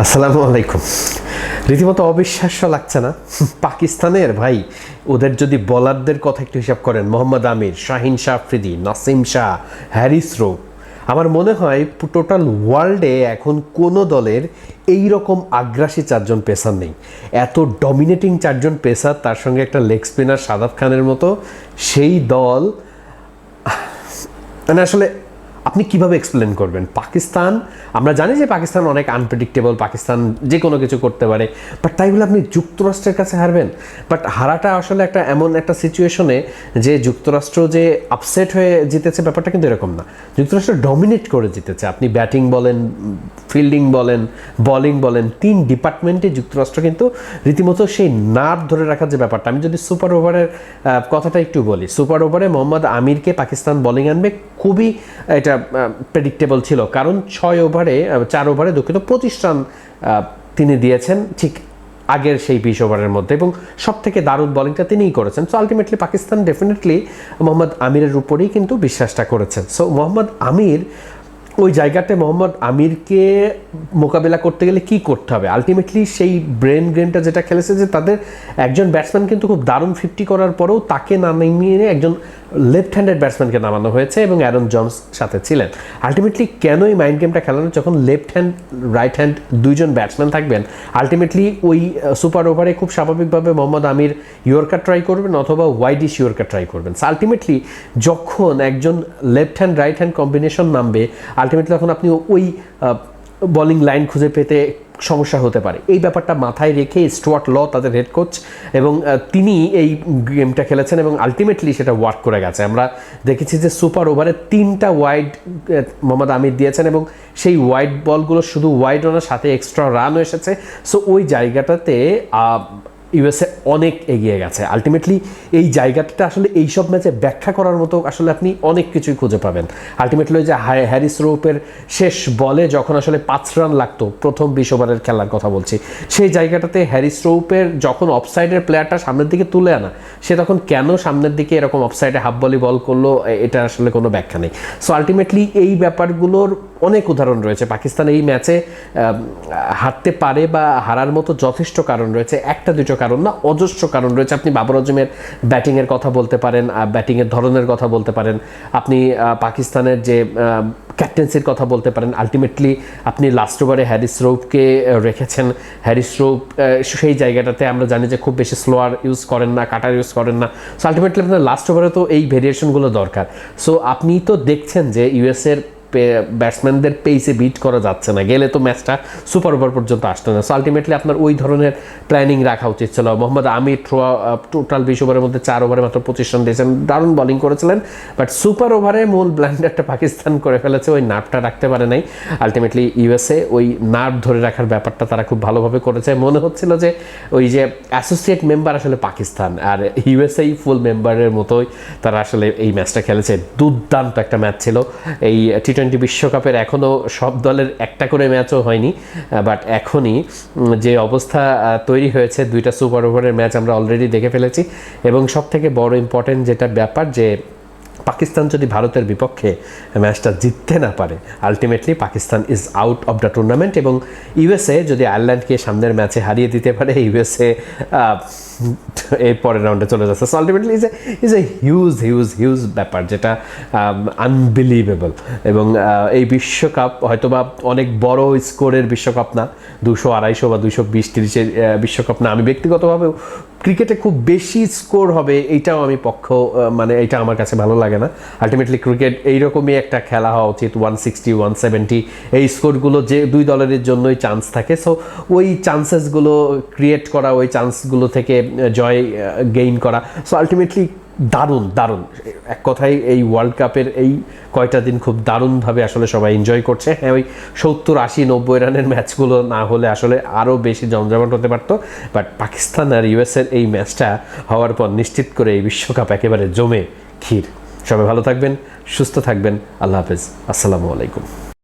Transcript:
আসসালামু আলাইকুম। রীতিমতো অবিশ্বাস্য লাগছে না? পাকিস্তানের ভাই, ওদের যদি বলারদের কথা একটু হিসাব করেন, মোহাম্মদ আমির, শাহিন শাহ আফ্রিদি, নাসিম শাহ হ্যারিস রোপ আমার মনে হয় টোটাল ওয়ার্ল্ডে এখন কোনো দলের এই রকম আগ্রাসী চারজন পেসার নেই। এত ডমিনেটিং চারজন পেসার, তার সঙ্গে একটা লেগ স্পিনার সাদাব খানের মতো, সেই দল মানে আসলে আপনি কীভাবে এক্সপ্লেন করবেন? পাকিস্তান, আমরা জানি যে পাকিস্তান অনেক আনপ্রেডিক্টেবল পাকিস্তান যে কোনো কিছু করতে পারে বাট তাই বলে আপনি যুক্তরাষ্ট্রের কাছে হারবেন। বাট হারাটা আসলে একটা এমন একটা সিচুয়েশনে যে যুক্তরাষ্ট্র যে আপসেট হয়ে জিতেছে ব্যাপারটা কিন্তু এরকম না। যুক্তরাষ্ট্র ডমিনেট করে জিতেছে। আপনি ব্যাটিং বলেন ফিল্ডিং বলেন বলিং বলেন, তিন ডিপার্টমেন্টে যুক্তরাষ্ট্র কিন্তু রীতিমতো সেই নার্ভ ধরে রাখার যে ব্যাপারটা। আমি যদি সুপার ওভারের কথাটা একটু বলি। সুপার ওভারে মোহাম্মদ আমিরকে পাকিস্তান বোলিং আনবে খুবই এটা প্রেডিক্টেবল ছিল। কারণ ছয় ওভারে চার ওভারে দুঃখিত, পঁচিশ রান তিনি দিয়েছেন ঠিক আগের সেই বিশ ওভারের মধ্যে এবং সব থেকে দারুণ বলিংটা তিনিই করেছেন। So ultimately Pakistan definitely Mohammad আমিরের উপরেই কিন্তু বিশ্বাসটা করেছেন। সো মোহাম্মদ আমির ওই জায়গাতে মোহাম্মদ আমিরকে মোকাবেলা করতে গেলে কি করতে হবে? আলটিমেটলি সেই ব্রেন গ্রেনটা যেটা খেলেছে যে তাদের একজন ব্যাটসম্যান কিন্তু খুব দারুণ ফিফটি করার পরেও তাকে নামিয়ে একজন লেফট হ্যান্ডেড ব্যাটসম্যানকে নামানো হয়েছে এবং অ্যারন জনস সাথে ছিলেন। আলটিমেটলি কেন এই মাইন্ড গেমটা খেলানো? যখন লেফট হ্যান্ড রাইট হ্যান্ড দুইজন ব্যাটসম্যান থাকবেন আলটিমেটলি ওই সুপার ওভারে খুব স্বাভাবিকভাবে মোহাম্মদ আমির ইয়র্কার ট্রাই করবেন অথবা ওয়াইডিশ ইয়র্কার ট্রাই করবেন। আলটিমেটলি যখন একজন left hand right hand combination নামবে আলটিমেটলি তখন আপনি ওই বলিং লাইন খুঁজে পেতে সমস্যা হতে পারে। এই ব্যাপারটা মাথায় রেখে স্টুয়ার্ট ল তাদের হেড কোচ এবং তিনি এই গেমটা খেলেছেন এবং আলটিমেটলি সেটা ওয়ার্ক করে গেছে। আমরা দেখেছি যে সুপার ওভারে তিনটা ওয়াইড মোহাম্মদ আমির দিয়েছেন এবং সেই ওয়াইড বলগুলো শুধু ওয়াইড রানার সাথে এক্সট্রা রানও এসেছে। সো ওই জায়গাটাতে ইউএসএ অনেক এগিয়ে গেছে। আলটিমেটলি এই জায়গাটা আসলে এইসব ম্যাচে ব্যাখ্যা করার মতো আসলে আপনি অনেক কিছুই খুঁজে পাবেন। আলটিমেটলি ওই যে হ্যাঁ- হ্যারিস রোপের শেষ বলে যখন আসলে পাঁচ রান লাগতো, প্রথম বিশ ওভারের খেলার কথা বলছি, সেই জায়গাটাতে হ্যারিস রোপের যখন অফসাইডের প্লেয়ারটা সামনের দিকে তুলে আনা, সে তখন কেন সামনের দিকে এরকম অফসাইডে হাফ বলি বল করল এটা আসলে কোনো ব্যাখ্যা নেই। সো আলটিমেটলি এই ব্যাপারগুলোর অনেক উদাহরণ রয়েছে। পাকিস্তান এই ম্যাচে হারতে পারে বা হারার মতো যথেষ্ট কারণ রয়েছে। একটা দুটো কারণ না, অজস্র কারণ রয়েছে। আপনি বাবর আজমের ব্যাটিংয়ের কথা বলতে পারেন ব্যাটিংয়ের ধরনের কথা বলতে পারেন, আপনি পাকিস্তানের যে ক্যাপ্টেন্সির কথা বলতে পারেন আলটিমেটলি আপনি লাস্ট ওভারে হ্যারিস রৌপকে রেখেছেন। হ্যারিস রৌপ সেই জায়গাটাতে আমরা জানি যে খুব বেশি স্লোয়ার ইউজ করেন না, কাটার ইউজ করেন না। সো আলটিমেটলি আপনার লাস্ট ওভারে তো এই ভেরিয়েশনগুলো দরকার। সো আপনি তো দেখছেন যে ইউএসের ব্যাটসম্যানদের পেসে বিট করা যাচ্ছে না। গেলে তো ম্যাচটা সুপার ওভার পর্যন্ত আসতো না। সো আলটিমেটলি আপনার ওই ধরনের প্ল্যানিং রাখা উচিত ছিল। মোহাম্মদ আমির থ্রোয়া টোটাল বিশ ওভারের মধ্যে চার ওভারে মাত্র পঁচিশ রান দিয়েছেন। দারুণ বোলিং করেছিলেন। বাট সুপার ওভারে মূল ব্ল্যান্ডারটা পাকিস্তান করে ফেলেছে। ওই নার্ভটা রাখতে পারে নাই। আলটিমেটলি ইউএসএ ওই নার্ভ ধরে রাখার ব্যাপারটা তারা খুব ভালোভাবে করেছে। মনে হচ্ছিল যে ওই যে অ্যাসোসিয়েট মেম্বার আসলে পাকিস্তান। আর ইউএসএ ফুল মেম্বারের মতোই তারা আসলে এই ম্যাচটা খেলেছে। দুর্দান্ত একটা ম্যাচ ছিল। এই টি টোয়েন্টি বিশ্বকাপের এখনও সব দলের একটা করে ম্যাচও হয়নি বাট এখনই যে অবস্থা তৈরি হয়েছে, দুইটা সুপার ওভারের ম্যাচ আমরা অলরেডি দেখে ফেলেছি। এবং সব থেকে বড় ইম্পর্টেন্ট যেটা ব্যাপার যে পাকিস্তান যদি ভারতের বিপক্ষে ম্যাচটা জিততে না পারে ultimately Pakistan is out of the tournament এবং ইউএসএ যদি আয়ারল্যান্ডকে সামনের ম্যাচে হারিয়ে দিতে পারে ইউএসএ এর পরের রাউন্ডে চলে যাচ্ছে। So ultimately is a is a huge huge huge ব্যাপার যেটা আনবিলিভেবল এবং এই বিশ্বকাপ হয়তোবা অনেক বড় স্কোরের বিশ্বকাপ না, দুশো আড়াইশো বা দুশো বিশ তিরিশের বিশ্বকাপ না। আমি ব্যক্তিগতভাবে ক্রিকেটে খুব বেশি স্কোর হবে এইটাও আমি পক্ষ মানে এটা আমার কাছে ভালো লাগে না। আলটিমেটলি ক্রিকেট এইরকমই একটা খেলা হওয়া উচিত ওয়ান সিক্সটি ওয়ান সেভেন্টি এই স্কোরগুলো যে দুই দলের জন্যই চান্স থাকে। সো ওই চান্সেসগুলো ক্রিয়েট করা, ওই চান্সগুলো থেকে জয় গেইন করা। সো আলটিমেটলি দারুণ দারুণ। এক কথায় এই ওয়ার্ল্ড কাপের এই কয়টা দিন খুব দারুণভাবে আসলে সবাই এনজয় করছে। হ্যাঁ ওই সত্তর, আশি, নব্বই রানের ম্যাচগুলো না হলে আসলে আরও বেশি জমজমাট হতে পারতো। বাট পাকিস্তান আর ইউএসের এই ম্যাচটা হওয়ার পর নিশ্চিত করে এই বিশ্বকাপ একেবারে জমে ক্ষীর। সবাই ভালো থাকবেন, সুস্থ থাকবেন। আল্লাহ হাফেজ। আসসালামু আলাইকুম।